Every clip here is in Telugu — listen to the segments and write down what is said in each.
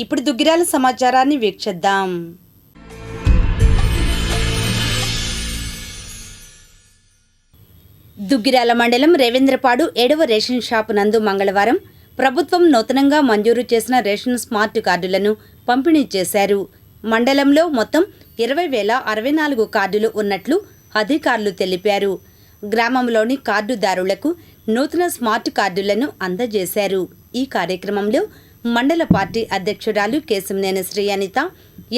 ఇప్పుడు దుగ్గిరాల సమాచారాన్ని వీక్షిద్దాం. దుగ్గిరాల మండలం రేవేంద్రపాడు ఏడవ రేషన్ షాపు నందు మంగళవారం ప్రభుత్వం నూతనంగా మంజూరు చేసిన రేషన్ స్మార్ట్ కార్డులను పంపిణీ చేశారు. మండలంలో మొత్తం ఇరవై వేల అరవై నాలుగు కార్డులు ఉన్నట్లు అధికారులు తెలిపారు. గ్రామంలోని కార్డుదారులకు నూతన స్మార్ట్ కార్డులను అందజేశారు. ఈ కార్యక్రమంలో మండల పార్టీ అధ్యక్షురాలు Keshamneni Sri Anitha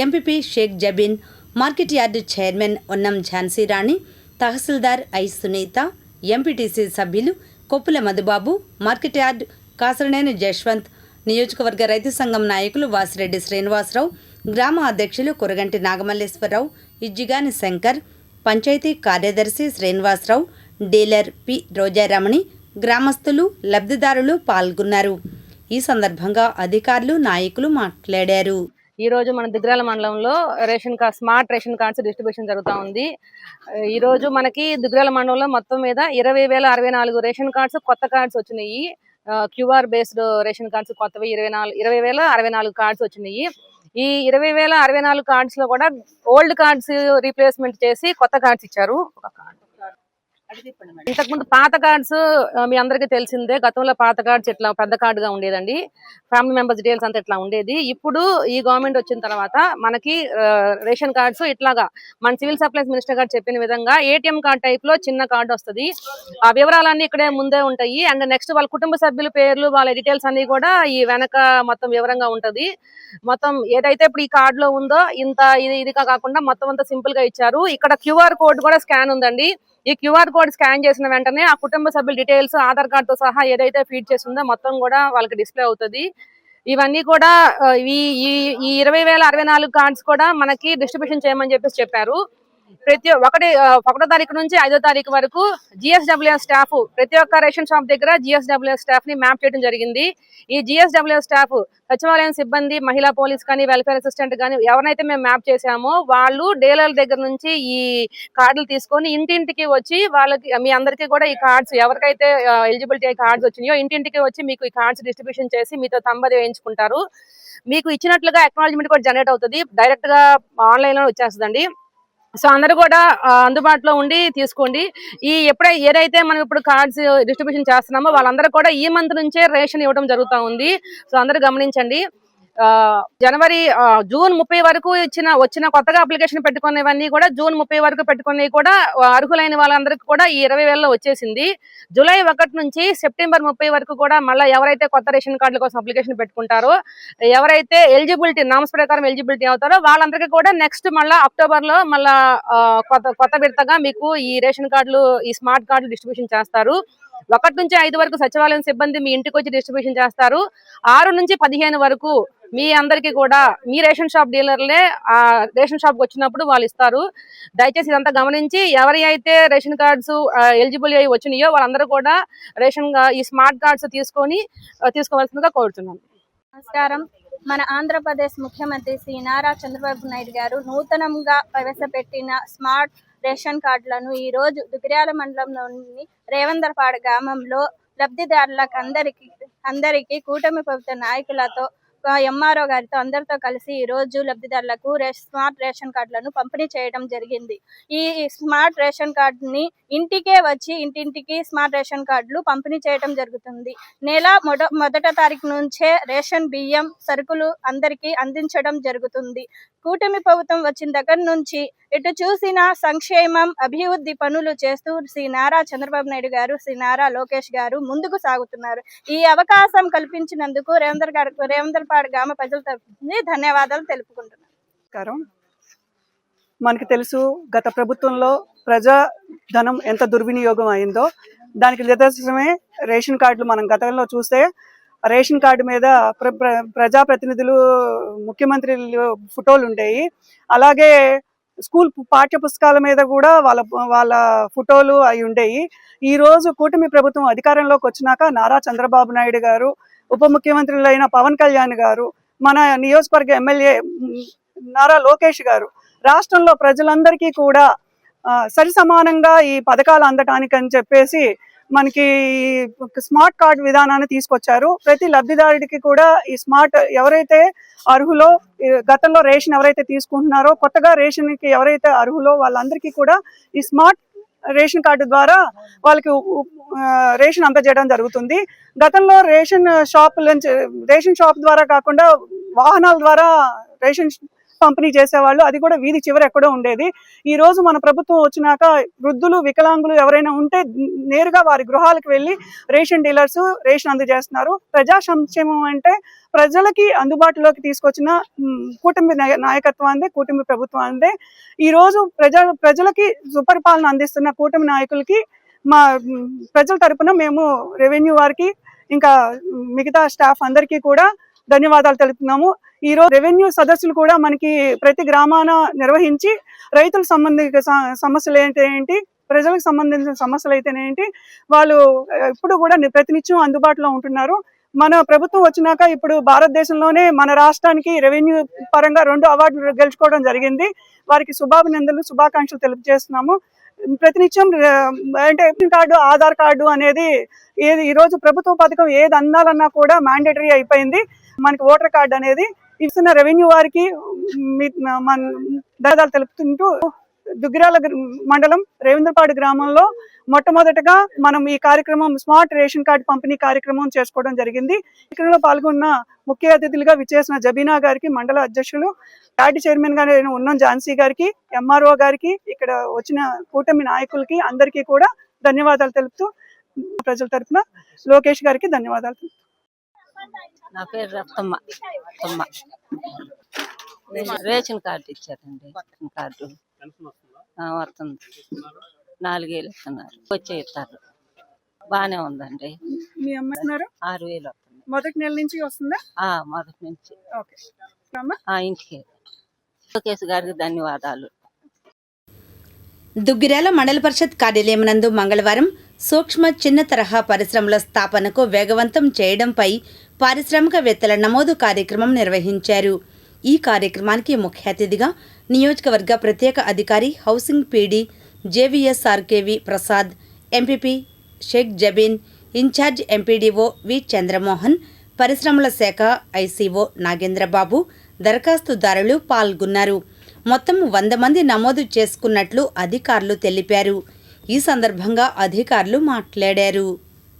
MPP Sheikh Jabeen market yard chairman Unnam Jhansi Rani tahsildar I Sunitha MPTC సభ్యులు కొప్పుల మధుబాబు మార్కెట్ యార్డ్ కాసరనేని జశ్వంత్ నియోజకవర్గ రైతు సంఘం నాయకులు వాసిరెడ్డి శ్రీనివాసరావు గ్రామ అధ్యక్షులు కురగంటి నాగమల్లేశ్వరరావు ఇజ్జిగాని శంకర్ పంచాయతీ కార్యదర్శి శ్రీనివాసరావు డీలర్ పి రోజారమణి గ్రామస్తులు లబ్ధిదారులు పాల్గొన్నారు. ఈ సందర్భంగా అధికారులు నాయకులు మాట్లాడారు. ఈ రోజు మన దిగ్రాల మండలంలో ration card smart ration cards distribution జరుగుతూ ఉంది. ఈ రోజు మనకి దిగ్రాల మండలంలో మొత్తం మీద ఇరవై వేల అరవై నాలుగు రేషన్ కార్డ్స్ కొత్త కార్డ్స్ వచ్చినాయి. క్యూఆర్ బేస్డ్ రేషన్ కార్డ్స్ కొత్తవి ఇరవై నాలుగు ఇరవై వేల అరవై నాలుగు కార్డ్స్ వచ్చినాయి. ఈ ఇరవై వేల అరవై నాలుగు కార్డ్స్లో కూడా ఓల్డ్ కార్డ్స్ రీప్లేస్మెంట్ చేసి కొత్త కార్డ్స్ ఇచ్చారు. ఒక కార్డ్. ఇంతకుముందు పాత కార్డ్స్ మీ అందరికీ తెలిసిందే గతంలో పాత కార్డ్స్ ఇట్లా పెద్ద కార్డుగా ఉండేదండి. ఫ్యామిలీ మెంబర్స్ డీటెయిల్స్ అంతా ఇట్లా ఉండేది. ఇప్పుడు ఈ గవర్నమెంట్ వచ్చిన తర్వాత మనకి రేషన్ కార్డ్స్ ఇట్లాగా మన సివిల్ సప్లైస్ మినిస్టర్ గారు చెప్పిన విధంగా ఏటీఎం కార్డ్ టైప్లో చిన్న కార్డు వస్తది. ఆ వివరాలన్నీ ఇక్కడే ముందే ఉంటాయి. అండ్ నెక్స్ట్ వాళ్ళ కుటుంబ సభ్యుల పేర్లు వాళ్ళ డీటెయిల్స్ అన్ని కూడా ఈ వెనక మొత్తం వివరంగా ఉంటది. మొత్తం ఏదైతే ఇప్పుడు ఈ కార్డులో ఉందో ఇంత ఇది ఇదిగా కాకుండా మొత్తం అంతా సింపుల్గా ఇచ్చారు. ఇక్కడ క్యూఆర్ కోడ్ కూడా స్కాన్ ఉందండి. ఈ క్యూఆర్ కోడ్ స్కాన్ చేసిన వెంటనే ఆ కుటుంబ సభ్యుల డీటెయిల్స్ ఆధార్ కార్డుతో సహా ఏదైతే ఫీడ్ చేసిందో మొత్తం కూడా వాళ్ళకి డిస్ప్లే అవుతుంది. ఇవన్నీ కూడా ఈ ఈ ఇరవై వేల అరవై నాలుగు కార్డ్స్ కూడా మనకి డిస్ట్రిబ్యూషన్ చేయమని చెప్పేసి చెప్పారు. ప్రతి ఒకటి ఒకటో తారీఖు నుంచి ఐదో తారీఖు వరకు జిఎస్డబ్ల్యూఎస్ స్టాఫ్ ప్రతి ఒక్క రేషన్ షాప్ దగ్గర జిఎస్డబ్ల్యూఎస్ స్టాఫ్ని మ్యాప్ చేయడం జరిగింది. ఈ జిఎస్డబ్ల్యూఎస్ స్టాఫ్ సచివాలయం సిబ్బంది మహిళా పోలీస్ కానీ వెల్ఫేర్ అసిస్టెంట్ కానీ ఎవరినైతే మేము మ్యాప్ చేసామో వాళ్ళు డీలర్ల దగ్గర నుంచి ఈ కార్డులు తీసుకొని ఇంటింటికి వచ్చి వాళ్ళకి మీ అందరికీ కూడా ఈ కార్డ్స్ ఎవరికైతే ఎలిజిబిలిటీ కార్డ్స్ వచ్చినాయో ఇంటింటికి వచ్చి మీకు ఈ కార్డ్స్ డిస్ట్రిబ్యూషన్ చేసి మీతో తంబది వేయించుకుంటారు. మీకు ఇచ్చినట్లుగా అక్నాలజ్మెంట్ కూడా జనరేట్ అవుతుంది. డైరెక్ట్గా ఆన్లైన్లో వచ్చేస్తుందండి. సో అందరూ కూడా అందుబాటులో ఉండి తీసుకోండి. ఈ ఎప్పుడై ఏదైతే మనం ఇప్పుడు కార్డ్స్ డిస్ట్రిబ్యూషన్ చేస్తున్నామో వాళ్ళందరూ కూడా ఈ మంత్ నుంచే రేషన్ ఇవ్వడం జరుగుతూ ఉంది. సో అందరూ గమనించండి. జనవరి జూన్ ముప్పై వరకు ఇచ్చిన వచ్చిన కొత్తగా అప్లికేషన్ పెట్టుకునేవన్నీ కూడా జూన్ ముప్పై వరకు పెట్టుకునేవి కూడా అర్హులైన వాళ్ళందరికీ కూడా ఈ ఇరవై వేలలో వచ్చేసింది. జూలై ఒకటి నుంచి సెప్టెంబర్ ముప్పై వరకు కూడా మళ్ళీ ఎవరైతే కొత్త రేషన్ కార్డుల కోసం అప్లికేషన్ పెట్టుకుంటారో ఎవరైతే ఎలిజిబిలిటీ నామ్స్ ప్రకారం ఎలిజిబిలిటీ అవుతారో వాళ్ళందరికీ కూడా నెక్స్ట్ మళ్ళీ అక్టోబర్లో మళ్ళీ కొత్త కొత్త విడతగా మీకు ఈ రేషన్ కార్డులు ఈ స్మార్ట్ కార్డులు డిస్ట్రిబ్యూషన్ చేస్తారు. ఒకటి నుంచి ఐదు వరకు సచివాలయం సిబ్బంది మీ ఇంటికి వచ్చి డిస్ట్రిబ్యూషన్ చేస్తారు. ఆరు నుంచి పదిహేను వరకు మీ అందరికీ కూడా మీ రేషన్ షాప్ డీలర్లే ఆ రేషన్ షాప్కి వచ్చినప్పుడు వాళ్ళు ఇస్తారు. దయచేసి ఇదంతా గమనించి ఎవరి అయితే రేషన్ కార్డ్స్ ఎలిజిబుల్ అయ్యి వచ్చినాయో వాళ్ళందరూ కూడా రేషన్గా ఈ స్మార్ట్ కార్డ్స్ తీసుకొని తీసుకోవాల్సిందిగా కోరుతున్నాను. నమస్కారం. మన ఆంధ్రప్రదేశ్ ముఖ్యమంత్రి శ్రీ నారా చంద్రబాబు నాయుడు గారు నూతనంగా ప్రవేశపెట్టిన స్మార్ట్ రేషన్ కార్డులను ఈ రోజు దుగిర్యాల మండలంలోని రేవందరపాడు గ్రామంలో లబ్ధిదారులకు అందరికి అందరికీ కూటమి ప్రభుత్వ నాయకులతో ఎంఆర్ఓ గారితో అందరితో కలిసి ఈ రోజు లబ్ధిదారులకు స్మార్ట్ రేషన్ కార్డులను పంపిణీ చేయడం జరిగింది. ఈ స్మార్ట్ రేషన్ కార్డుని ఇంటికే వచ్చి ఇంటింటికి స్మార్ట్ రేషన్ కార్డులు పంపిణీ చేయడం జరుగుతుంది. నెల మొదట తారీఖు నుంచే రేషన్ బియ్యం సరుకులు అందరికీ అందించడం జరుగుతుంది. కూటమి ప్రభుత్వం వచ్చిన దగ్గర నుంచి ఇటు చూసిన సంక్షేమం అభివృద్ధి పనులు చేస్తూ శ్రీ నారా చంద్రబాబు నాయుడు గారు శ్రీ నారా లోకేష్ గారు ముందుకు సాగుతున్నారు. ఈ అవకాశం కల్పించినందుకు రేవందర్ గారు రేవందర్పాడు గ్రామ ప్రజల తరఫున ధన్యవాదాలు తెలుపుకుంటున్నాను. మనకు తెలుసు గత ప్రభుత్వంలో ప్రజా ధనం ఎంత దుర్వినియోగం అయిందో దానికి నిదర్శనమే రేషన్ కార్డులు మనం గతంలో చూస్తే రేషన్ కార్డు మీద ప్ర ప్ర- ప్రజాప్రతినిధులు ముఖ్యమంత్రి ఫోటోలు ఉండేవి అలాగే స్కూల్ పాఠ్య పుస్తకాల మీద కూడా వాళ్ళ వాళ్ళ ఫోటోలు అవి ఉండేవి ఈ రోజు కూటమి ప్రభుత్వం అధికారంలోకి వచ్చినాక నారా చంద్రబాబు నాయుడు గారు ఉప ముఖ్యమంత్రులైన పవన్ కళ్యాణ్ గారు మన నియోజకవర్గ ఎమ్మెల్యే నారా లోకేష్ గారు రాష్ట్రంలో ప్రజలందరికీ కూడా సరి సమానంగా ఈ పథకాలు అందటానికి అని చెప్పేసి మనకి స్మార్ట్ కార్డ్ విధానాన్ని తీసుకొచ్చారు. ప్రతి లబ్ధిదారుడికి కూడా ఈ స్మార్ట్ ఎవరైతే అర్హులో గతంలో రేషన్ ఎవరైతే తీసుకుంటున్నారో కొత్తగా రేషన్కి ఎవరైతే అర్హులో వాళ్ళందరికీ కూడా ఈ స్మార్ట్ రేషన్ కార్డు ద్వారా వాళ్ళకి రేషన్ అందజేయడం జరుగుతుంది. గతంలో రేషన్ షాప్ నుంచి రేషన్ షాప్ ద్వారా కాకుండా వాహనాల ద్వారా రేషన్ పంపిణీ చేసేవాళ్ళు. అది కూడా వీధి చివర ఎక్కడో ఉండేది. ఈ రోజు మన ప్రభుత్వం వచ్చినాక వృద్ధులు వికలాంగులు ఎవరైనా ఉంటే నేరుగా వారి గృహాలకు వెళ్ళి రేషన్ డీలర్స్ రేషన్ అందజేస్తున్నారు. ప్రజా సంక్షేమం అంటే ప్రజలకి అందుబాటులోకి తీసుకొచ్చిన కూటమి నాయ- నాయకత్వం అందే కూటమి ప్రభుత్వం అందే ఈ రోజు ప్రజా ప్రజలకి సుపరిపాలన అందిస్తున్న కూటమి నాయకులకి మా ప్రజల తరపున మేము రెవెన్యూ వారికి ఇంకా మిగతా స్టాఫ్ అందరికీ కూడా ధన్యవాదాలు తెలుపుతున్నాము. ఈ రోజు రెవెన్యూ సదస్సులు కూడా మనకి ప్రతి గ్రామాన నిర్వహించి రైతులకు సంబంధిత సమస్యలు ఏంటి ఏంటి ప్రజలకు సంబంధించిన సమస్యలు అయితేనేంటి వాళ్ళు ఇప్పుడు కూడా ప్రతినిత్యం అందుబాటులో ఉంటున్నారు. మన ప్రభుత్వం వచ్చినాక ఇప్పుడు భారతదేశంలోనే మన రాష్ట్రానికి రెవెన్యూ పరంగా రెండు అవార్డులు గెలుచుకోవడం జరిగింది. వారికి శుభాభినందనలు శుభాకాంక్షలు తెలియజేస్తున్నాము. ప్రతినిత్యం అంటే కార్డు ఆధార్ కార్డు అనేది ఏది ఈరోజు ప్రభుత్వ పథకం ఏది అందాలన్నా కూడా మ్యాండేటరీ అయిపోయింది. మనకి ఓటర్ కార్డు అనేది ఇస్తున్న రెవెన్యూ వారికి మన ధన్యవాదాలు తెలుపుతుంటూ దుగ్గిరాల మండలం రేవేంద్రపాడు గ్రామంలో మొట్టమొదటగా మనం ఈ కార్యక్రమం స్మార్ట్ రేషన్ కార్డు పంపిణీ కార్యక్రమం చేసుకోవడం జరిగింది కార్యక్రమంలో పాల్గొన్న ముఖ్య అతిథులుగా విచ్చేసిన జబీనా గారికి మండల అధ్యక్షులు పార్టీ చైర్మన్గా నేను ఉన్నం ఝాన్సీ గారికి ఎంఆర్ఓ గారికి ఇక్కడ వచ్చిన కూటమి నాయకులకి అందరికీ కూడా ధన్యవాదాలు తెలుపుతూ ప్రజల తరపున లోకేష్ గారికి ధన్యవాదాలు తెలుపుతూ. నా పేరు రత్తమ్మ. రత్తమ్మ. రేషన్ కార్డు ఇచ్చారండి రేషన్ కార్డు. ఆ, వస్తుంది. నాలుగేళ్ళు ఇస్తున్నారు. వచ్చే ఇస్తారు. బాగానే ఉందండి. మీ అమ్మ ఆరు వేలు వస్తుంది. మొదటి నెల నుంచి వస్తుందా? ఆ, మొదటి నుంచి. ఓకే. అమ్మ? ఆ ఇంటికి. లోకేష్ గారికి ధన్యవాదాలు. దుగ్గిరాల మండల పరిషత్ కార్యాలయం నందు మంగళవారం సూక్ష్మ చిన్న తరహా పరిశ్రమల స్థాపనకు వేగవంతం చేయడంపై పారిశ్రామికవేత్తల నమోదు కార్యక్రమం నిర్వహించారు. ఈ కార్యక్రమానికి ముఖ్య అతిథిగా నియోజకవర్గ ప్రత్యేక అధికారి housing PD JVSRKV Prasad MPP Sheikh Jabeen incharge MPDO V Chandramohan పరిశ్రమల శాఖ ఐసీఓ నాగేంద్రబాబు దరఖాస్తుదారులు పాల్గొన్నారు. మొత్తం వంద మంది నమోదు చేసుకున్నట్లు అధికారులు తెలిపారు. ఈ సందర్భంగా అధికారులు మాట్లాడారు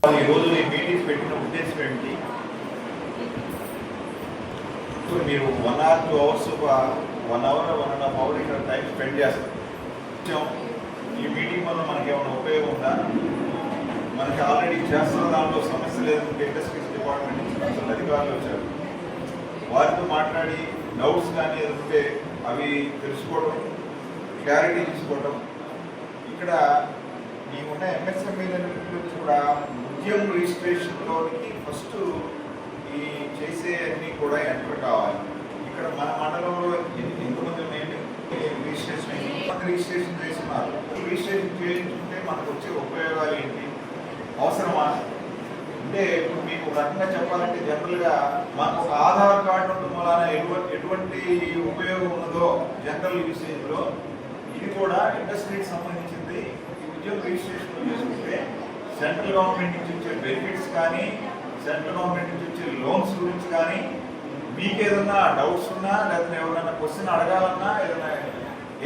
ఈ రోజు మీ మీటింగ్ పెట్టిన ఉద్దేశం ఏంటి ఇప్పుడు మీరు one hour two hours one hour one and half hour ఇక్కడ టైం స్పెండ్ చేస్తారు. ఈ మీటింగ్ వల్ల మనకి ఏమైనా ఉపయోగం ఉందా? మనకి ఆల్రెడీ చేస్తున్న దాంట్లో సమస్య లేదంటే ఇండస్ట్రీస్ డిపార్ట్మెంట్ నుంచి కొంచెం అధికారులు వచ్చారు. వారితో మాట్లాడి డౌట్స్ కానీ ఉంటే అవి తెలుసుకోవడం క్లారిటీ తీసుకోవడం ఇక్కడ నీకున్న ఎంఎస్ఎంఈలన్నింటి కూడా ఉద్యమ రిజిస్ట్రేషన్లోనికి ఫస్ట్ ఈ చేసే అన్ని కూడా ఎంటర్ కావాలి. ఇక్కడ మన మండలంలో ఎంతమంది ఉన్నాయండి? రిజిస్ట్రేషన్ అయ్యింది రిజిస్ట్రేషన్ చేస్తున్నారు. రిజిస్ట్రేషన్ చేయించుకుంటే మనకు వచ్చే ఉపయోగాలు ఏంటి? అవసరమా? అంటే ఇప్పుడు మీకు రకంగా చెప్పాలంటే జనరల్గా మనకు ఒక ఆధార్ కార్డు ఉండడం వలన ఎటువంటి ఎటువంటి ఉపయోగం ఉన్నదో జనరల్ యూసేజ్లో ఇది కూడా ఇండస్ట్రీకి సంబంధించింది. ఈ ఉద్యోగ రిజిస్ట్రేషన్ చేసుకుంటే సెంట్రల్ గవర్నమెంట్ నుంచి వచ్చే బెనిఫిట్స్ కానీ సెంట్రల్ గవర్నమెంట్ నుంచి వచ్చే లోన్స్ గురించి కానీ మీకు ఏదైనా డౌట్స్ ఉన్నా లేకపోతే ఎవరైనా క్వశ్చన్ అడగాలన్నా ఏదైనా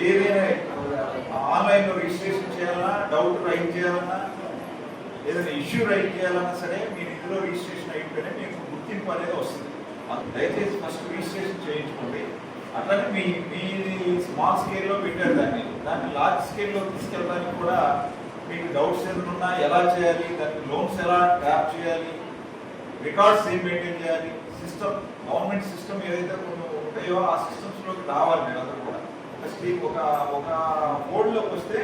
ఏదైనా ఆన్లైన్లో రిజిస్ట్రేషన్ చేయాలన్నా డౌట్ రైట్ చేయాలన్నా ఏదైనా ఇష్యూ రైట్ చేయాలన్నా సరే మీరు ఇందులో రిజిస్ట్రేషన్ అయిపోయినా మీకు గుర్తింపు అనేది వస్తుంది. దయచేసి ఫస్ట్ రిజిస్ట్రేషన్ చేయించుకోండి. అట్లనే మీ మీ స్మాల్ స్కేల్లో పెట్టారు దాన్ని. దాన్ని లార్జ్ స్కేల్లో తీసుకెళ్ళడానికి కూడా మీకు డౌట్స్ ఏదైనా ఉన్నా ఎలా చేయాలి దానికి లోన్స్ ఎలా ట్యాప్ చేయాలి రికార్డ్స్ ఏం మెయింటైన్ చేయాలి? సిస్టమ్ గవర్నమెంట్ సిస్టమ్ ఏదైతే కొన్ని ఉంటాయో ఆ సిస్టమ్స్లోకి రావాలి మీరు అందరూ కూడా. ఒక స్ట్రీమ్ ఒక ఒక బోర్డులోకి వస్తే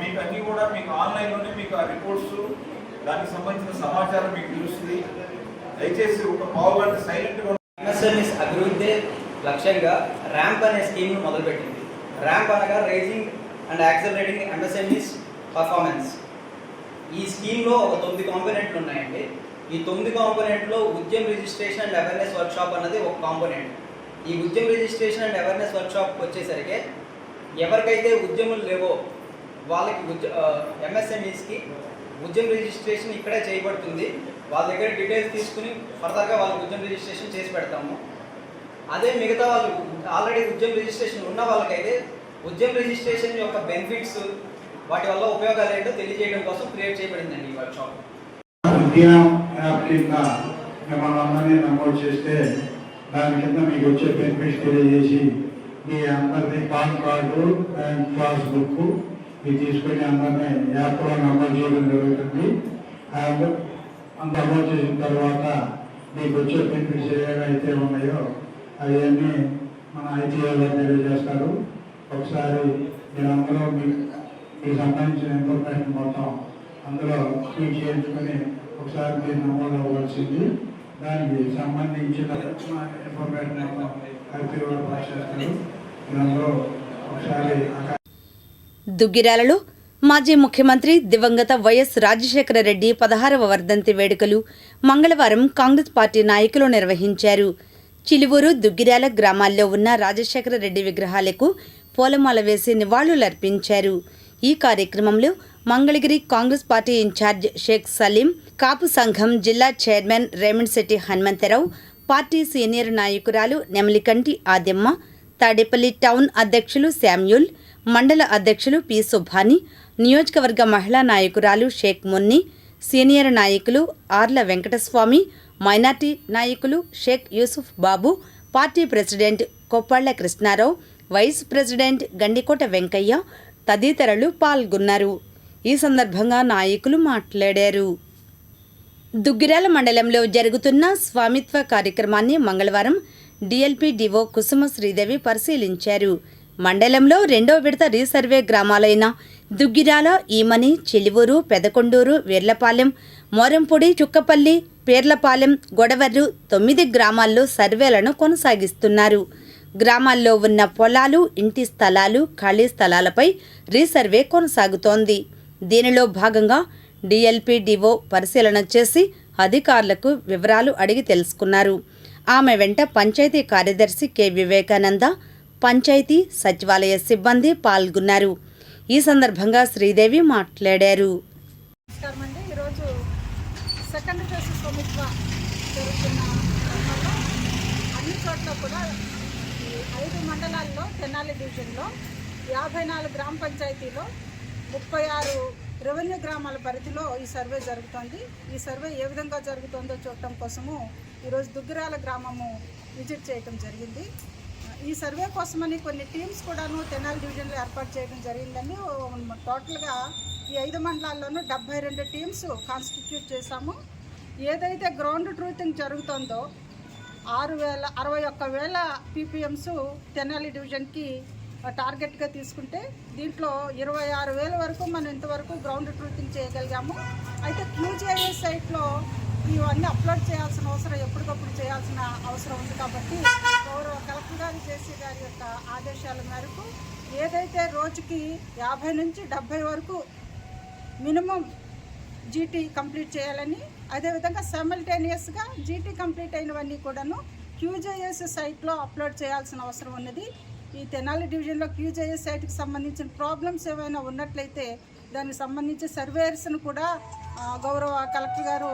మీకు అన్ని కూడా మీకు ఆన్లైన్లోనే మీకు ఆ రిపోర్ట్స్ దానికి సంబంధించిన సమాచారం మీకు తెలుస్తుంది. దయచేసి ఒక పావు గంట సైలెంట్గా అభివృద్ధి లక్ష్యంగా ర్యాంప్ అనే స్కీమ్ను మొదలుపెట్టింది. ర్యాంప్ అనగా raising and accelerating MSMEs performance ఈ స్కీమ్లో ఒక తొమ్మిది కాంపోనెంట్లు ఉన్నాయండి. ఈ తొమ్మిది కాంపోనెంట్లో ఉద్యమ రిజిస్ట్రేషన్ అండ్ అవేర్నెస్ వర్క్షాప్ అన్నది ఒక కాంపోనెంట్. ఈ ఉద్యమ రిజిస్ట్రేషన్ అండ్ అవేర్నెస్ వర్క్షాప్కి వచ్చేసరికి ఎవరికైతే ఉద్యములు లేవో వాళ్ళకి ఉద్య ఎంఎస్ఎంఈస్కి ఉద్యమ రిజిస్ట్రేషన్ ఇక్కడే చేయబడుతుంది. వాళ్ళ దగ్గర డీటెయిల్స్ తీసుకుని ఫర్దర్గా వాళ్ళకి ఉద్యమ రిజిస్ట్రేషన్ చేసి పెడతాము. అదే మిగతా వాళ్ళు ఆల్రెడీ ఉద్యమ రిజిస్ట్రేషన్ ఉన్న వాళ్ళకైతే ఉద్యమ రిజిస్ట్రేషన్ యొక్క బెనిఫిట్స్ వాటి వల్ల ఉపయోగాలు ఏంటో తెలియజేయడం కోసం క్రియేట్ చేయబడిందండి ఈ వర్క్షాప్. ఉద్యమం యాప్ కింద మిమ్మల్ని అందరినీ నమోదు చేస్తే దాని కింద మీకు వచ్చే బెనిఫిట్స్ తెలియజేసి మీ అందరినీ పాన్ కార్డు బ్యాంక్ పాస్బుక్ ఇది తీసుకొని అందరినీ యాప్లో నమోదు చేయడం జరుగుతుంది. అండ్ అంత నమోదు చేసిన తర్వాత మీకు వచ్చే బెనిఫిట్స్ ఏవైతే ఉన్నాయో అవన్నీ మన ఐటీఐలో తెలియజేస్తారు. ఒకసారి మీరు అందరూ మీ మీకు సంబంధించిన ఇన్ఫర్మేషన్ మొత్తం అందులో క్లిక్ చేయించుకొని ఒకసారి మీరు నమోదు అవ్వాల్సింది. దానికి సంబంధించిన ఇన్ఫర్మేషన్ పాస్ చేస్తారు ఒకసారి దుగ్గిరాలలో మాజీ ముఖ్యమంత్రి దివంగత వైఎస్ రాజశేఖర రెడ్డి పదహారవ వర్ధంతి వేడుకలు మంగళవారం కాంగ్రెస్ పార్టీ నాయకులు నిర్వహించారు. చిలువూరు దుగ్గిరాల గ్రామాల్లో ఉన్న రాజశేఖర రెడ్డి విగ్రహాలకు పూలమాల వేసి నివాళులర్పించారు. ఈ కార్యక్రమంలో Mangalagiri Congress party incharge Sheikh Salim Kapu సంఘం జిల్లా chairman Raymond Shetty Hanumantharao party senior నాయకురాలు నెమలికంటి ఆద్యమ్మ తాడేపల్లి టౌన్ అధ్యక్షులు శామ్యూల్ మండల అధ్యక్షులు పి సుభాని నియోజకవర్గ మహిళా నాయకురాలు షేక్ మున్ని సీనియర్ నాయకులు ఆర్ల వెంకటస్వామి మైనార్టీ నాయకులు Sheikh Yusuf Babu party president Koppalla Krishnarao vice president Gandikota Venkaiah తదితరులు పాల్గొన్నారు. ఈ సందర్భంగా నాయకులు మాట్లాడారు. దుగ్గిరాల మండలంలో జరుగుతున్న స్వామిత్వ కార్యక్రమాన్ని మంగళవారం డిఎల్పి డివో కుసుమ శ్రీదేవి పరిశీలించారు. మండలంలో రెండో విడత రీసర్వే గ్రామాలైన దుగ్గిరాల ఈమని చెలివూరు పెదకొండూరు వేర్లపాలెం మోరంపొడి చుక్కపల్లి పేర్లపాలెం గొడవర్రు తొమ్మిది గ్రామాల్లో సర్వేలను కొనసాగిస్తున్నారు. గ్రామాల్లో ఉన్న పొలాలు ఇంటి స్థలాలు ఖాళీ స్థలాలపై రీసర్వే కొనసాగుతోంది. దీనిలో భాగంగా డిఎల్పిడిఓ పరిశీలన చేసి అధికారులకు వివరాలు అడిగి తెలుసుకున్నారు. ఆమె వెంట పంచాయతీ కార్యదర్శి కె. వివేకానంద పంచాయతీ సచివాలయ సిబ్బంది పాల్గొన్నారు. ఈ సందర్భంగా శ్రీదేవి మాట్లాడారు నమస్కారం అండి ఈరోజు సెకండ్ ఫేజ్ స్వామిత్వ జరుగుతున్న క్రమంలో అన్ని చోట్ల కూడా ఈ ఐదు మండలాల్లో తెనాలి డివిజన్లో యాభై నాలుగు గ్రామ పంచాయతీలో ముప్పై ఆరు రెవెన్యూ గ్రామాల పరిధిలో ఈ సర్వే జరుగుతోంది. ఈ సర్వే ఏ విధంగా జరుగుతుందో చూడటం కోసము ఈరోజు దుగ్గిరాల గ్రామము విజిట్ చేయటం జరిగింది. ఈ సర్వే కోసమని కొన్ని టీమ్స్ కూడాను తెనాలి డివిజన్లో ఏర్పాటు చేయడం జరిగిందని టోటల్గా ఈ ఐదు మండలాల్లోనూ డెబ్బై రెండు టీమ్స్ కాన్స్టిట్యూట్ చేశాము. ఏదైతే గ్రౌండ్ ట్రూతింగ్ జరుగుతుందో ఆరు వేల అరవై ఒక్క వేల పీపీఎంస్ తెనాలి డివిజన్కి టార్గెట్గా తీసుకుంటే దీంట్లో ఇరవై ఆరు వేల వరకు మనం ఇంతవరకు గ్రౌండ్ ట్రూతింగ్ చేయగలిగాము. అయితే క్యూజీఐఏ సైట్లో ఇవన్నీ అప్లోడ్ చేయాల్సిన అవసరం ఎప్పటికప్పుడు చేయాల్సిన అవసరం ఉంది కాబట్టి గౌరవ కలెక్టర్ గారు జేసీ గారి యొక్క ఆదేశాల మేరకు ఏదైతే రోజుకి యాభై నుంచి డెబ్భై వరకు మినిమం జీటీ కంప్లీట్ చేయాలని అదేవిధంగా సైమల్టేనియస్గా జీటీ కంప్లీట్ అయినవన్నీ కూడాను క్యూజేఎస్ సైట్లో అప్లోడ్ చేయాల్సిన అవసరం ఉన్నది. ఈ తెనాలి డివిజన్లో క్యూజేఎస్ సైట్కి సంబంధించిన ప్రాబ్లమ్స్ ఏమైనా ఉన్నట్లయితే దానికి సంబంధించి సర్వేయర్స్ను కూడా గౌరవ కలెక్టర్ గారు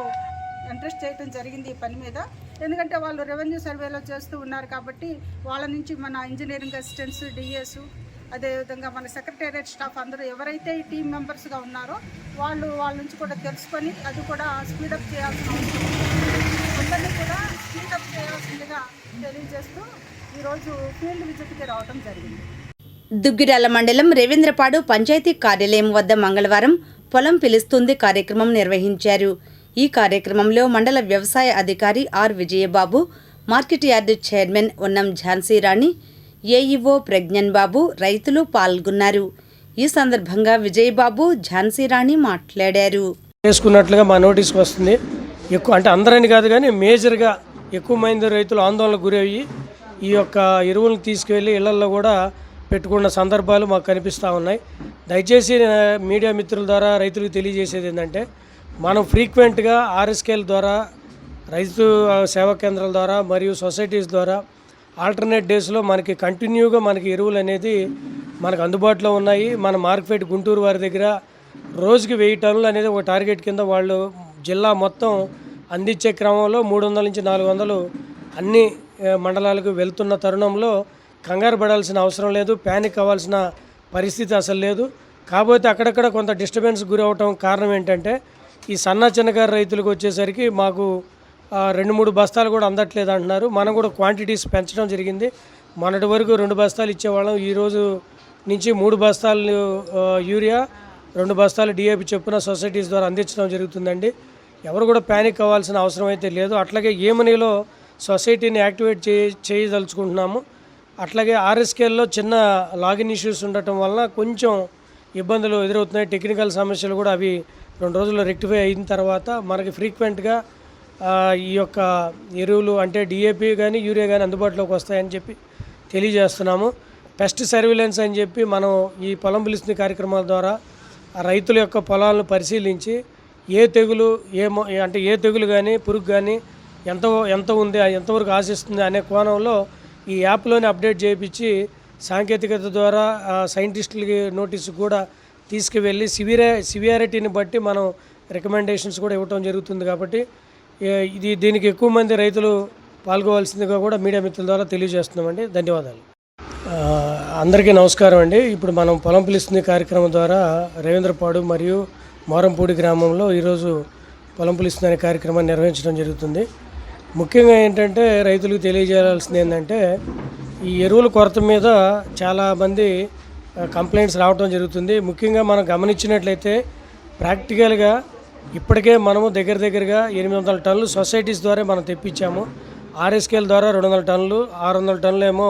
ఇంట్రెస్ట్ చేయడం జరిగింది ఈ పని మీద. ఎందుకంటే వాళ్ళు రెవెన్యూ సర్వేలో చేస్తూ ఉన్నారు కాబట్టి వాళ్ళ నుంచి మన ఇంజనీరింగ్ అసిస్టెంట్స్ డిఎస్ అదేవిధంగా మన సెక్రటేరియట్ స్టాఫ్ అందరూ ఎవరైతే ఈ టీం మెంబర్స్గా ఉన్నారో వాళ్ళు వాళ్ళ నుంచి కూడా తెలుసుకొని అది కూడా స్పీడప్ చేయాల్సిన అందరినీ కూడా స్పీడప్ చేయాల్సిందిగా తెలియజేస్తూ ఈరోజు ఫీల్డ్ విజిట్కి రావడం జరిగింది. దుగ్గిరాల మండలం రవీంద్రపాడు పంచాయతీ కార్యాలయం వద్ద మంగళవారం పొలం పిలుస్తుంది కార్యక్రమం నిర్వహించారు. ఈ కార్యక్రమంలో మండల వ్యవసాయ అధికారి R Vijayababu market yard chairman Unnam Jhansirani AEO Pragnan బాబు రైతులు పాల్గొన్నారు. ఈ సందర్భంగా విజయబాబు ఝాన్సీరాణి మాట్లాడారు. చేసుకున్నట్లుగా మా నోటీస్కి వస్తుంది. ఎక్కువ అంటే అందరని కాదు కానీ మేజర్గా ఎక్కువ మంది రైతులు ఆందోళనకు గురయ్యి ఈ యొక్క ఎరువులను తీసుకువెళ్ళి ఇళ్ళల్లో కూడా పెట్టుకున్న సందర్భాలు మాకు కనిపిస్తూ ఉన్నాయి. దయచేసి మీడియా మిత్రుల ద్వారా రైతులకు తెలియజేసేది ఏంటంటే మనం ఫ్రీక్వెంట్గా ఆర్ఎస్కేల ద్వారా రైతు సేవా కేంద్రాల ద్వారా మరియు సొసైటీస్ ద్వారా ఆల్టర్నేట్ డేస్లో మనకి కంటిన్యూగా మనకి ఎరువులు అనేది మనకు అందుబాటులో ఉన్నాయి. మన మార్కెట్ గుంటూరు వారి దగ్గర రోజుకి వెయ్యి టన్నులు అనేది ఒక టార్గెట్ కింద వాళ్ళు జిల్లా మొత్తం అందించే క్రమంలో మూడు వందల నుంచి నాలుగు వందలు అన్ని మండలాలకు వెళ్తున్న తరుణంలో కంగారు పడాల్సిన అవసరం లేదు. ప్యానిక్ అవ్వాల్సిన పరిస్థితి అసలు లేదు. కాకపోతే అక్కడక్కడ కొంత డిస్టర్బెన్స్ గురి అవటం కారణం ఏంటంటే ఈ సన్న చిన్నకారు రైతులకు వచ్చేసరికి మాకు రెండు మూడు బస్తాలు కూడా అందట్లేదు అంటున్నారు. మనం కూడా క్వాంటిటీస్ పెంచడం జరిగింది. మొన్నటి వరకు రెండు బస్తాలు ఇచ్చేవాళ్ళం. ఈరోజు నుంచి మూడు బస్తాలు యూరియా రెండు బస్తాలు డిఏపి చొప్పున సొసైటీస్ ద్వారా అందించడం జరుగుతుందండి. ఎవరు కూడా ప్యానిక్ అవ్వాల్సిన అవసరం అయితే లేదు. అట్లాగే ఏమనీలో సొసైటీని యాక్టివేట్ చే చేయదలుచుకుంటున్నాము. అట్లాగే ఆర్ఎస్కేల్లో చిన్న లాగిన్ ఇష్యూస్ ఉండటం వలన కొంచెం ఇబ్బందులు ఎదురవుతున్నాయి. టెక్నికల్ సమస్యలు కూడా అవి రెండు రోజుల్లో రెక్టిఫై అయిన తర్వాత మనకి ఫ్రీక్వెంట్గా ఈ యొక్క ఎరువులు అంటే డిఏపి కానీ యూరియా కానీ అందుబాటులోకి వస్తాయని చెప్పి తెలియజేస్తున్నాము. పెస్ట్ సర్విలెన్స్ అని చెప్పి మనం ఈ పొలం పిలుస్తుంది కార్యక్రమాల ద్వారా రైతుల యొక్క పొలాలను పరిశీలించి ఏ తెగులు ఏ అంటే ఏ తెగులు కానీ పురుగు కానీ ఎంత ఎంత ఉంది ఎంతవరకు ఆశిస్తుంది అనే కోణంలో ఈ యాప్లోనే అప్డేట్ చేయించి సాంకేతికత ద్వారా సైంటిస్టులకి నోటీసు కూడా తీసుకువెళ్ళి సివియరే సివియారిటీని బట్టి మనం రికమెండేషన్స్ కూడా ఇవ్వటం జరుగుతుంది కాబట్టి ఇది దీనికి ఎక్కువ మంది రైతులు పాల్గొవలసిందిగా కూడా మీడియా మిత్రుల ద్వారా తెలియజేస్తున్నామండి. ధన్యవాదాలు. అందరికీ నమస్కారం అండి. ఇప్పుడు మనం పొలం పిలుస్తుంది కార్యక్రమం ద్వారా రవీంద్రపాడు మరియు మోరంపూడి గ్రామంలో ఈరోజు పొలం పిలుస్తుంది అనే కార్యక్రమాన్ని నిర్వహించడం జరుగుతుంది. ముఖ్యంగా ఏంటంటే రైతులకు తెలియజేయాల్సింది ఏంటంటే ఈ ఎరువుల కొరత మీద చాలామంది కంప్లైంట్స్ రావడం జరుగుతుంది. ముఖ్యంగా మనం గమనించినట్లయితే ప్రాక్టికల్గా ఇప్పటికే మనము దగ్గర దగ్గరగా ఎనిమిది వందల టన్నులు సొసైటీస్ ద్వారా మనం తెప్పించాము. ఆర్ఎస్కేల ద్వారా రెండు వందల టన్నులు ఆరు వందల టన్నులు ఏమో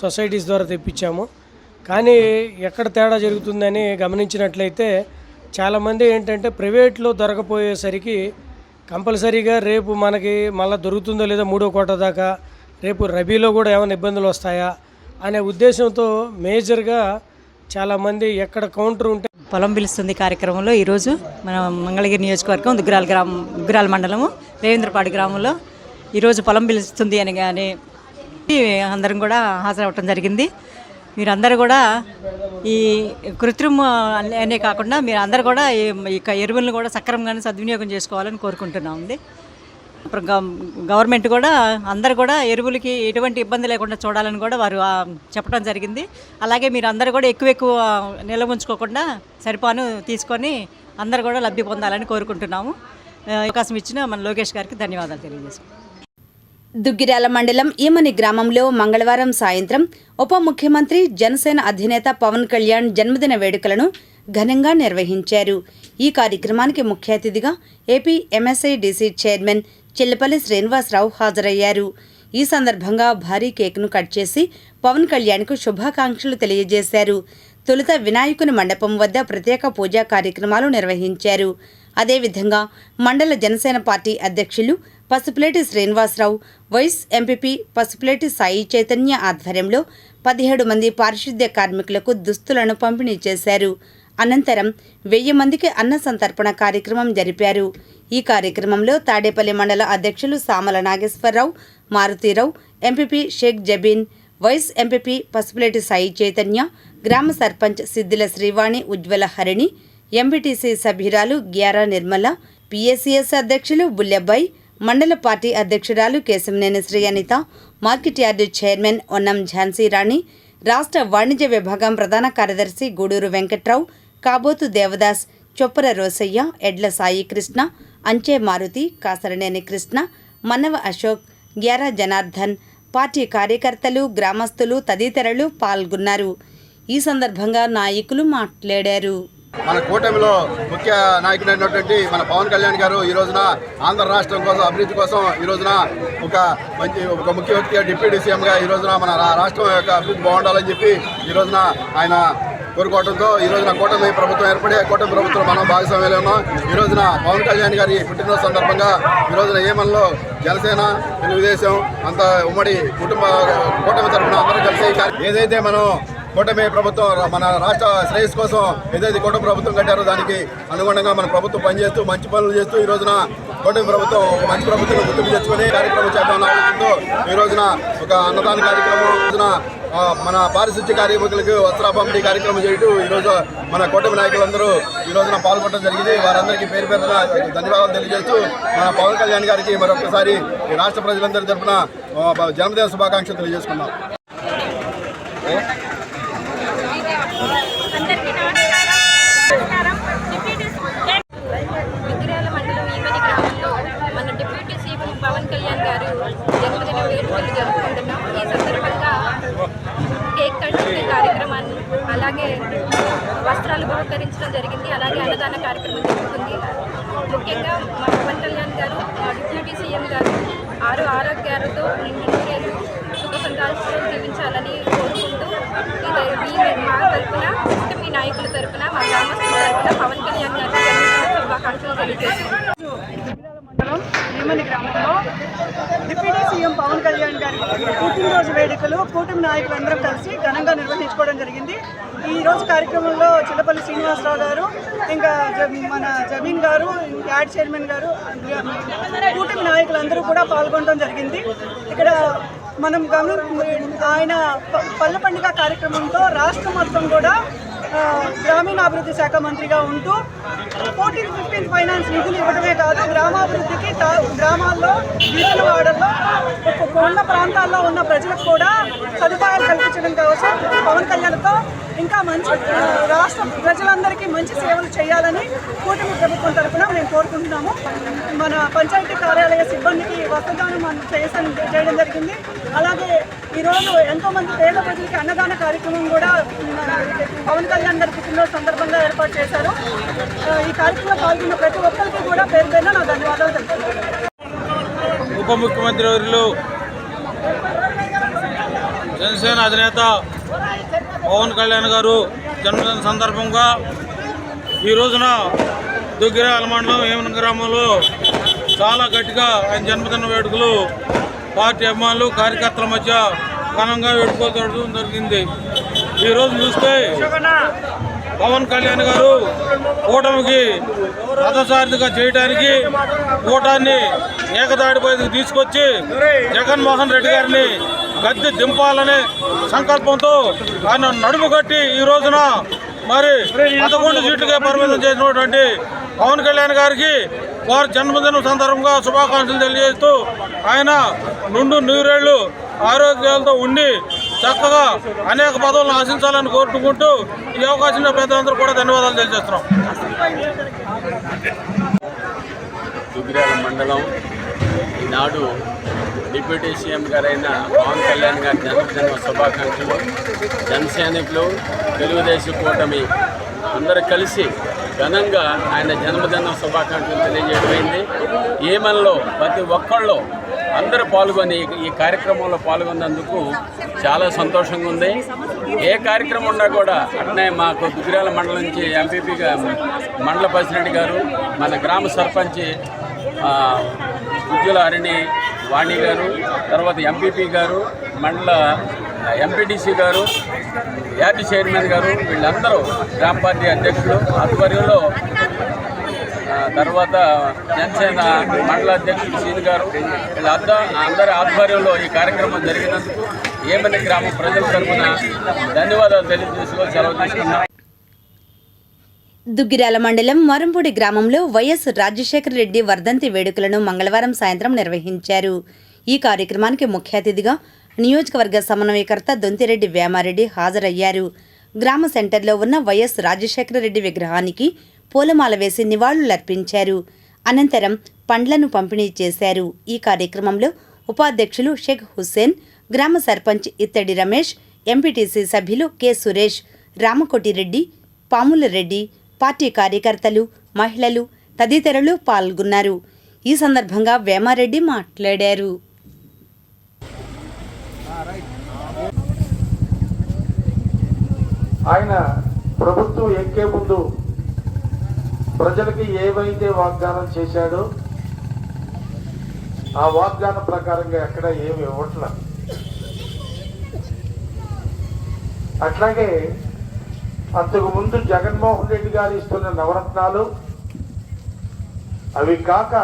సొసైటీస్ ద్వారా తెప్పించాము. కానీ ఎక్కడ తేడా జరుగుతుందని గమనించినట్లయితే చాలామంది ఏంటంటే ప్రైవేట్లో దొరకపోయేసరికి కంపల్సరీగా రేపు మనకి మళ్ళీ దొరుకుతుందో లేదో మూడో కోట దాకా రేపు రబీలో కూడా ఏమైనా ఇబ్బందులు వస్తాయా అనే ఉద్దేశంతో మేజర్గా చాలామంది ఎక్కడ కౌంటర్ ఉంటే పొలం పిలుస్తుంది కార్యక్రమంలో. ఈరోజు మన మంగళగిరి నియోజకవర్గం దుగ్గరాల గ్రామం దుగ్గరాల మండలము రేవేంద్రపాడు గ్రామంలో ఈరోజు పొలం పిలుస్తుంది అని కానీ అందరం కూడా హాజరవ్వటం జరిగింది. మీరందరూ కూడా ఈ కృత్రిమ అనే- కాకుండా మీరు అందరూ కూడా ఈ ఎరువులను కూడా సక్రమంగానే సద్వినియోగం చేసుకోవాలని కోరుకుంటున్నాం గవర్నమెంట్ కూడా అందరు కూడా ఎరువులకి ఎటువంటి ఇబ్బంది లేకుండా చూడాలని కూడా వారు చెప్పడం జరిగింది. అలాగే మీరు అందరూ కూడా ఎక్కువ ఎక్కువ నిల్వ ఉంచుకోకుండా సరిపాను తీసుకొని అందరు కూడా లబ్ధి పొందాలని కోరుకుంటున్నాము. అవకాశం ఇచ్చిన మన లోకేష్ గారికి ధన్యవాదాలు తెలియజేసుకుంటాం దుగ్గిరాల మండలం ఈమని గ్రామంలో మంగళవారం సాయంత్రం ఉప ముఖ్యమంత్రి జనసేన అధినేత పవన్ కళ్యాణ్ జన్మదిన వేడుకలను ఘనంగా నిర్వహించారు. ఈ కార్యక్రమానికి ముఖ్య అతిథిగా AP MSIDC chairman Chillapalli Srinivasarao హాజరయ్యారు. ఈ సందర్భంగా భారీ కేక్ను కట్ చేసి పవన్ కళ్యాణ్కు శుభాకాంక్షలు తెలియజేశారు. తొలుత వినాయకుని మండపం వద్ద ప్రత్యేక పూజా కార్యక్రమాలు నిర్వహించారు. అదేవిధంగా మండల జనసేన పార్టీ అధ్యక్షులు పసుపులేటి శ్రీనివాసరావు వైస్ ఎంపీపీ పసుపులేటి సాయి చైతన్య ఆధ్వర్యంలో పదిహేడు మంది పారిశుద్ధ్య కార్మికులకు దుస్తులను పంపిణీ చేశారు. అనంతరం వెయ్యి మందికి అన్న సంతర్పణ కార్యక్రమం జరిపారు. ఈ కార్యక్రమంలో తాడేపల్లి మండల అధ్యక్షులు Samala Nageswararao Marutirao MPP Sheikh Jabeen vice MPP Pasupuleti Sai Chaitanya గ్రామ సర్పంచ్ సిద్దిల శ్రీవాణి ఉజ్వల హరిణి ఎంపీటీసీ సభ్యురాలు గ్యారా నిర్మల పిఎస్సిఎస్ అధ్యక్షులు బుల్లెబ్బాయి మండల పార్టీ అధ్యక్షురాలు Keshamneni Sri Anitha market yard chairman Onnam Jhansi Rani రాష్ట్ర వాణిజ్య విభాగం ప్రధాన కార్యదర్శి గూడూరు వెంకట్రావు కాబోతు దేవదాస్ చొప్పర రోసయ్య ఎడ్ల సాయి కృష్ణ అంచే మారుతి కాసరనేని కృష్ణ మనవ అశోక్ గ్యారా జనార్దన్ పార్టీ కార్యకర్తలు గ్రామస్తులు తదితరులు పాల్గొన్నారు. ఈ సందర్భంగా నాయకులు మాట్లాడారు. మన కూటమిలో ముఖ్య నాయకుడైనటువంటి మన పవన్ కళ్యాణ్ గారు ఈ రోజున ఆంధ్ర రాష్ట్రం కోసం అభివృద్ధి కోసం ఈ రోజున ఒక మంచి ఒక ముఖ్య వ్యక్తిగా డిప్యూటీ సీఎంగా ఈ రోజున మన రాష్ట్రం యొక్క అభివృద్ధి బాగుండాలని చెప్పి ఈ రోజున ఆయన కోరుకోవడంతో ఈ రోజున కూటమి ప్రభుత్వం ఏర్పడి కూటమి ప్రభుత్వం మనం భాగస్వామ్యంలో ఉన్నాం. ఈ రోజున పవన్ కళ్యాణ్ గారి పుట్టినరోజు సందర్భంగా ఈ రోజున ఏమన్లో జనసేన తెలుగుదేశం అంత ఉమ్మడి కుటుంబ కూటమి తరఫున అందరూ కలిసి ఏదైతే మనం కూటమి ప్రభుత్వం మన రాష్ట్ర శ్రేయస్ కోసం ఏదైతే కూటమి ప్రభుత్వం కట్టారో దానికి అనుగుణంగా మన ప్రభుత్వం పనిచేస్తూ మంచి పనులు చేస్తూ ఈ రోజున కూటమి ప్రభుత్వం ఒక మంచి ప్రభుత్వం గుర్తింపు తెచ్చుకొని కార్యక్రమం చేద్దామన్న ఆలోచనతో ఈ రోజున ఒక అన్నదాన కార్యక్రమం ఈ రోజున మన పారిశుద్ధ్య కార్మికులకు వస్త్ర పంపిణీ కార్యక్రమం చేయటం ఈరోజు మన కూటమి నాయకులందరూ ఈ రోజున పాల్గొనడం జరిగింది. వారందరికీ పేరు పేరున ధన్యవాదాలు తెలియజేస్తూ మన పవన్ కళ్యాణ్ గారికి మరొకసారి రాష్ట్ర ప్రజలందరి తరఫున జన్మదిన శుభాకాంక్షలు తెలియజేసుకున్నాం అందరికీ నమస్కారం నమస్కారం డిప్యూటీ విగ్రహాల మండలం ఈమని గ్రామంలో మన డిప్యూటీ సీఎం పవన్ కళ్యాణ్ గారు జన్మదిన వేడుకలు జరుపుకుంటున్నాం ఈ సందర్భంగా కేక్ కటింగ్ కార్యక్రమాన్ని అలాగే సహకరించడం జరిగింది. అలాగే అన్నదాన కార్యక్రమం జరుగుతుంది. ముఖ్యంగా మా పవన్ కళ్యాణ్ గారు డిప్యూటీ సీఎం గారు ఆరు ఆరోగ్యాలతో సుఖ సంతోషాలు జీవించాలని కోరుకుంటూ ఇది మీ మా తరఫున మీ నాయకుల తరఫున మా గ్రామస్తుల తరఫున పవన్ కళ్యాణ్ గారికి శుభాకాంక్షలు తెలియజేస్తున్నాం. మండలం భీమని గ్రామంలో డిప్యూటీ సీఎం పవన్ కళ్యాణ్ గారి పుట్టినరోజు వేడుకలు కూటమి నాయకులందరం కలిసి ఘనంగా నిర్వహించుకోవడం జరిగింది. ఈ రోజు కార్యక్రమంలో చిల్లపల్లి శ్రీనివాసరావు గారు ఇంకా జ- మన జమీన్ గారు యాడ్ చైర్మన్ గారు కూటమి నాయకులందరూ కూడా పాల్గొనడం జరిగింది. ఇక్కడ మనం గమని ఆయన ప- పల్లె పండుగ కార్యక్రమంతో రాష్ట్రం మొత్తం కూడా గ్రామీణాభివృద్ధి శాఖ మంత్రిగా ఉంటూ ఫోర్టీన్ ఫిఫ్టీన్ ఫైనాన్స్ నిధులు ఇవ్వడమే కాదు గ్రామాభివృద్ధికి గ్రామాల్లో నిధులు వాడల్లో ఉన్న ప్రాంతాల్లో ఉన్న ప్రజలకు కూడా సదుపాయాలు కల్పించడం కోసం పవన్ కళ్యాణ్తో ఇంకా మంచి రాష్ట్ర ప్రజలందరికీ మంచి సేవలు చేయాలని కూటమి ప్రభుత్వం తరఫున మేము కోరుకుంటున్నాము. మన పంచాయతీ కార్యాలయ సిబ్బందికి వస్త్రదానం మనం చేయడం జరిగింది. అలాగే ఈరోజు ఎంతో మంది పేద ప్రజలకి అన్నదాన కార్యక్రమం కూడా మన పవన్ కళ్యాణ్ గారి పుట్టినరోజు సందర్భంగా ఏర్పాటు చేశారు. ఈ కార్యక్రమంలో పాల్గొన్న ప్రతి ఒక్కరికి కూడా పేరు పేరున నా ధన్యవాదాలు తెలుపుతున్నాను. ఉప ముఖ్యమంత్రి వర్యులు జనసేన అధినేత పవన్ కళ్యాణ్ గారు జన్మదిన సందర్భంగా ఈ రోజున దుగ్గిరాల మండలం ఏమన గ్రామంలో చాలా గట్టిగా ఆయన జన్మదిన వేడుకలు పార్టీ అభిమానులు కార్యకర్తల మధ్య ఘనంగా వేడుకోవడం జరిగింది. ఈరోజు చూస్తే పవన్ కళ్యాణ్ గారు కూటమికి రథసారిగా చేయడానికి కూటాన్ని ఏకదాడిపై తీసుకొచ్చి జగన్మోహన్ రెడ్డి గారిని గద్దె దింపాలనే సంకల్పంతో ఆయన నడుము కట్టి ఈ రోజున మరి పదకొండు సీట్లుగా పరిమితం చేసినటువంటి పవన్ కళ్యాణ్ గారికి వారి జన్మదినం సందర్భంగా శుభాకాంక్షలు తెలియజేస్తూ ఆయన నుండు నూరేళ్ళు ఆరోగ్యాలతో ఉండి చక్కగా అనేక పదవులను ఆశించాలని కోరుకుంటూ ఈ అవకాశం పెద్దలందరూ కూడా ధన్యవాదాలు తెలియజేస్తున్నాం. మండలం ఈనాడు డిప్యూటీ సీఎం గారైన పవన్ కళ్యాణ్ గారి జన్మదిన శుభాకాంక్షలు. జనసైనికులు తెలుగుదేశం కూటమి అందరూ కలిసి ఘనంగా ఆయన జన్మదిన శుభాకాంక్షలు తెలియజేయమైంది ఏమన్లో ప్రతి ఒక్కళ్ళు అందరూ పాల్గొని ఈ కార్యక్రమంలో పాల్గొన్నందుకు చాలా సంతోషంగా ఉంది. ఏ కార్యక్రమం ఉన్నా కూడా అట్నే మాకు దుగ్గిరాల మండలం నుంచి ఎంపీపీగా మండల ప్రెసిడెంట్ గారు మన గ్రామ సర్పంచ్ ఉజ్వల హరిణి వాణి గారు తర్వాత ఎంపీపీ గారు మండల ఎంపీటీసీ గారు యార్డీ చైర్మన్ గారు వీళ్ళందరూ గ్రామ పార్టీ అధ్యక్షులు. ఆధ్వర్యంలో తర్వాత జనసేన మండల అధ్యక్షుడు సీన్ గారు వీళ్ళంతా అందరి ఆధ్వర్యంలో ఈ కార్యక్రమం జరిగినందుకు ఏమని గ్రామ ప్రజల తరఫున ధన్యవాదాలు తెలియజేసుకో సెలవు తీసుకున్నాం దుగ్గిరాల మండలం మరంపూడి గ్రామంలో వైఎస్ రాజశేఖర రెడ్డి వర్ధంతి వేడుకలను మంగళవారం సాయంత్రం నిర్వహించారు. ఈ కార్యక్రమానికి ముఖ్య అతిథిగా నియోజకవర్గ సమన్వయకర్త దొంతిరెడ్డి వేమారెడ్డి హాజరయ్యారు. గ్రామ సెంటర్లో ఉన్న వైఎస్ రాజశేఖర రెడ్డి విగ్రహానికి పూలమాల వేసి నివాళులర్పించారు అనంతరం పండ్లను పంపిణీ చేశారు. ఈ కార్యక్రమంలో ఉపాధ్యక్షులు షేక్ హుస్సేన్ గ్రామ సర్పంచ్ ఇత్తడి రమేష్ ఎంపీటీసీ సభ్యులు కె సురేష్ రామకోటిరెడ్డి పాములరెడ్డి పార్టీ కార్యకర్తలు మహిళలు తదితరులు పాల్గొన్నారు. ఈ సందర్భంగా వేమారెడ్డి మాట్లాడారు. ఆయన ప్రభుత్వం ఎక్కే ముందు ప్రజలకి ఏవైతే వాగ్దానం చేశాడో ఆ వాగ్దానం ప్రకారంగా ఎక్కడ ఏమి ఇవ్వట్లా. అట్లాగే అంతకుముందు జగన్మోహన్ రెడ్డి గారు ఇస్తున్న నవరత్నాలు అవి కాక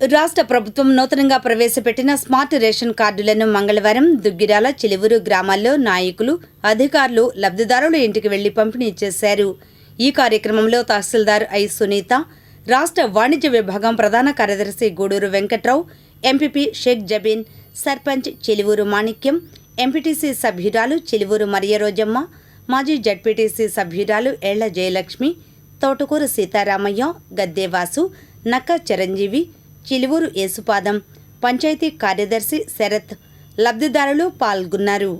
రాష్ట్ర ప్రభుత్వం నూతనంగా ప్రవేశపెట్టిన స్మార్ట్ రేషన్ కార్డులను మంగళవారం దుగ్గిరాల చిలువురు గ్రామాల్లో నాయకులు అధికారులు లబ్ధిదారుల ఇంటికి వెళ్ళి పంపిణీ చేశారు. ఈ కార్యక్రమంలో తహసీల్దార్ ఐ సునీత రాష్ట్ర వాణిజ్య విభాగం ప్రధాన కార్యదర్శి గూడూరు వెంకట్రావు ఎంపీపీ షేక్ జబీన్ సర్పంచ్ చెలివూరు మాణిక్యం ఎంపీటీసీ సభ్యురాలు చెలివూరు మరియరోజమ్మ మాజీ జడ్పీటీసీ సభ్యురాలు ఏళ్ళ జయలక్ష్మి తోటకూరు సీతారామయ్య గద్దేవాసు నక్క చిరంజీవి చిలువూరు యేసుపాదం పంచాయతీ కార్యదర్శి శరత్ లబ్ధిదారులు పాల్గొన్నారు.